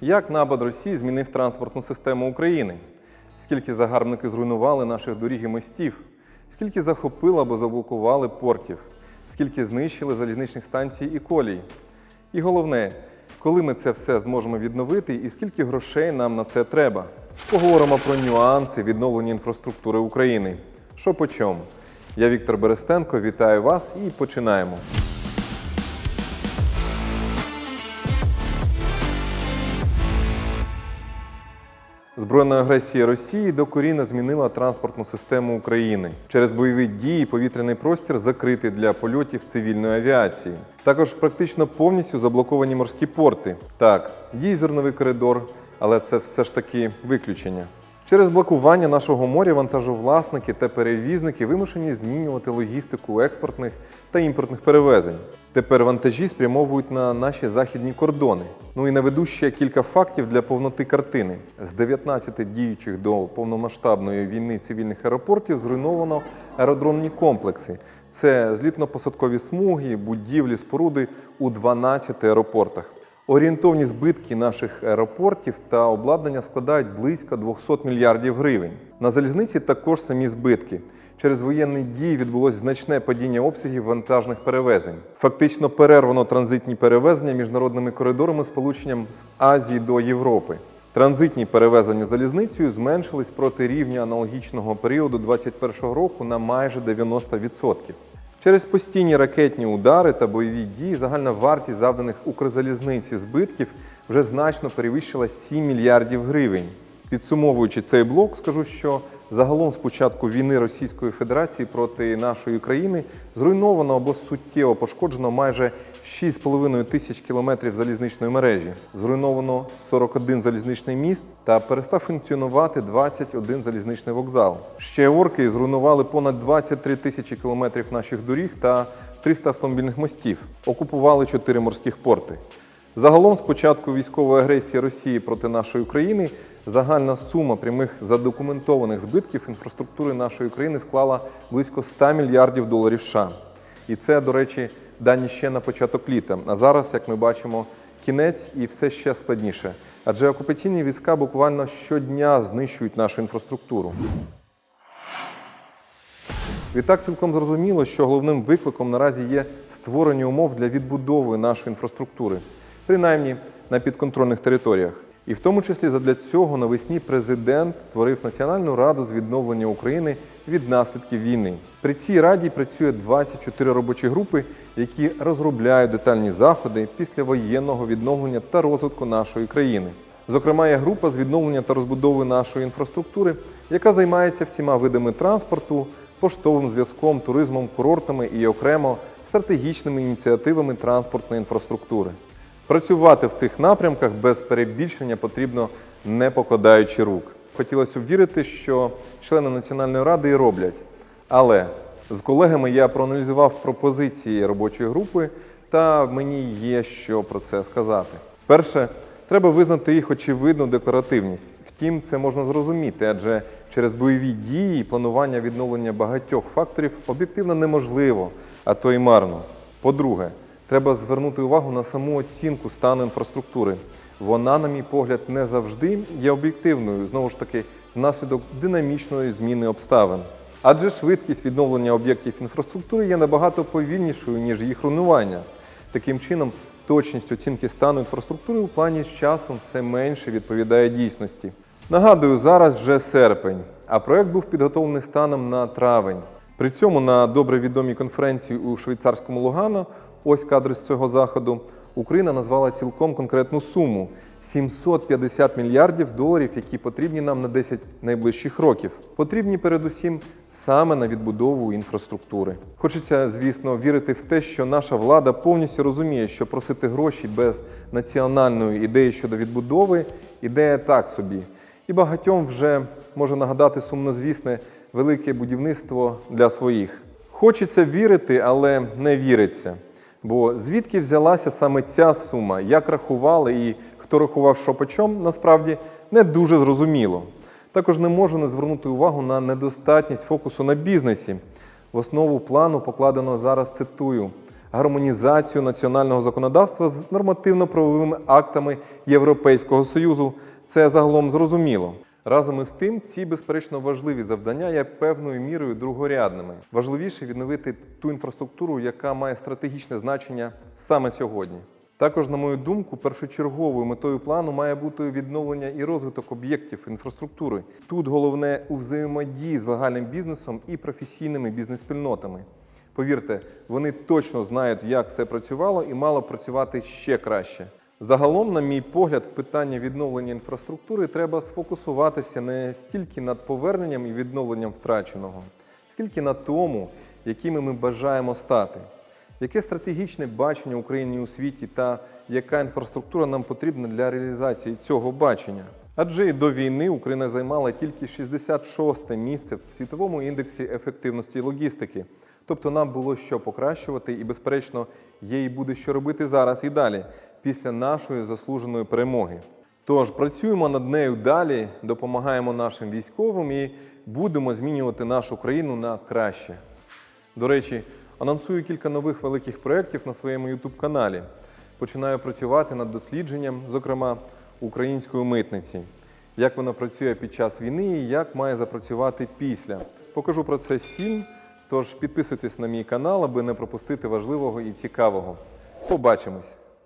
Як напад Росії змінив транспортну систему України? Скільки загарбники зруйнували наших доріг і мостів? Скільки захопили або заблокували портів? Скільки знищили залізничних станцій і колій? І головне, коли ми це все зможемо відновити і скільки грошей нам на це треба? Поговоримо про нюанси відновлення інфраструктури України. Що по чому? Я Віктор Берестенко, вітаю вас і починаємо. Збройна агресія Росії докорінно змінила транспортну систему України. Через бойові дії повітряний простір закритий для польотів цивільної авіації. Також практично повністю заблоковані морські порти. Так, дій зерновий коридор, але це все ж таки виключення. Через блокування нашого моря вантажовласники та перевізники вимушені змінювати логістику експортних та імпортних перевезень. Тепер вантажі спрямовують на наші західні кордони. Ну і наведу ще кілька фактів для повноти картини. З 19 діючих до повномасштабної війни цивільних аеропортів зруйновано аеродромні комплекси. Це злітно-посадкові смуги, будівлі, споруди у 12 аеропортах. Орієнтовні збитки наших аеропортів та обладнання складають близько 200 мільярдів гривень. На залізниці також самі збитки. Через воєнні дії відбулось значне падіння обсягів вантажних перевезень. Фактично перервано транзитні перевезення міжнародними коридорами з полученням з Азії до Європи. Транзитні перевезення залізницею зменшились проти рівня аналогічного періоду 2021 року на майже 90%. Через постійні ракетні удари та бойові дії загальна вартість завданих Укрзалізниці збитків вже значно перевищила 7 мільярдів гривень. Підсумовуючи цей блок, скажу, що загалом з початку війни Російської Федерації проти нашої країни зруйновано або суттєво пошкоджено майже 6,5 тисяч кілометрів залізничної мережі. Зруйновано 41 залізничний міст та перестав функціонувати 21 залізничний вокзал. Ще орки зруйнували понад 23 тисячі кілометрів наших доріг та 300 автомобільних мостів. Окупували 4 морських порти. Загалом, з початку військової агресії Росії проти нашої країни, загальна сума прямих задокументованих збитків інфраструктури нашої країни склала близько 100 мільярдів доларів США. І це, до речі, дані ще на початок літа. А зараз, як ми бачимо, кінець і все ще складніше. Адже окупаційні війська буквально щодня знищують нашу інфраструктуру. Відтак цілком зрозуміло, що головним викликом наразі є створення умов для відбудови нашої інфраструктури, принаймні на підконтрольних територіях. І в тому числі задля цього навесні президент створив Національну раду з відновлення України від наслідків війни. При цій раді працює 24 робочі групи, які розробляють детальні заходи після воєнного відновлення та розвитку нашої країни. Зокрема, є група з відновлення та розбудови нашої інфраструктури, яка займається всіма видами транспорту, поштовим зв'язком, туризмом, курортами і окремо стратегічними ініціативами транспортної інфраструктури. Працювати в цих напрямках без перебільшення потрібно не покладаючи рук. Хотілося б вірити, що члени Національної ради і роблять. Але з колегами я проаналізував пропозиції робочої групи, та мені є що про це сказати. Перше, треба визнати їх очевидну декларативність. Втім, це можна зрозуміти, адже через бойові дії планування відновлення багатьох факторів об'єктивно неможливо, а то й марно. По-друге, треба звернути увагу на саму оцінку стану інфраструктури. Вона, на мій погляд, не завжди є об'єктивною, знову ж таки, внаслідок динамічної зміни обставин. Адже швидкість відновлення об'єктів інфраструктури є набагато повільнішою, ніж їх руйнування. Таким чином, точність оцінки стану інфраструктури у плані з часом все менше відповідає дійсності. Нагадую, зараз вже серпень, а проект був підготовлений станом на травень. При цьому на добре відомій конференції у швейцарському Лугано, ось кадри з цього заходу, Україна назвала цілком конкретну суму 750 мільярдів доларів, які потрібні нам на 10 найближчих років. Потрібні передусім саме на відбудову інфраструктури. Хочеться, звісно, вірити в те, що наша влада повністю розуміє, що просити гроші без національної ідеї щодо відбудови ідея так собі. І багатьом вже може нагадати сумнозвісне велике будівництво для своїх. Хочеться вірити, але не віриться. Бо звідки взялася саме ця сума, як рахували і хто рахував що по насправді не дуже зрозуміло. Також не можу не звернути увагу на недостатність фокусу на бізнесі. В основу плану покладено зараз цитую: гармонізацію національного законодавства з нормативно-правовими актами Європейського Союзу. Це загалом зрозуміло. Разом із тим, ці безперечно важливі завдання є певною мірою другорядними. Важливіше відновити ту інфраструктуру, яка має стратегічне значення саме сьогодні. Також, на мою думку, першочерговою метою плану має бути відновлення і розвиток об'єктів інфраструктури. Тут головне у взаємодії з легальним бізнесом і професійними бізнес-спільнотами. Повірте, вони точно знають, як це працювало, і мало працювати ще краще. Загалом, на мій погляд, в питанні відновлення інфраструктури треба сфокусуватися не стільки над поверненням і відновленням втраченого, скільки на тому, якими ми бажаємо стати. Яке стратегічне бачення України у світі та яка інфраструктура нам потрібна для реалізації цього бачення? Адже і до війни Україна займала тільки 66 місце в світовому індексі ефективності логістики. Тобто нам було що покращувати, і, безперечно, є і буде що робити зараз і далі, після нашої заслуженої перемоги. Тож працюємо над нею далі, допомагаємо нашим військовим і будемо змінювати нашу країну на краще. До речі, анонсую кілька нових великих проєктів на своєму youtube каналі. Починаю працювати над дослідженням, зокрема, української митниці. Як вона працює під час війни і як має запрацювати після. Покажу про це фільм, тож підписуйтесь на мій канал, аби не пропустити важливого і цікавого. Побачимось!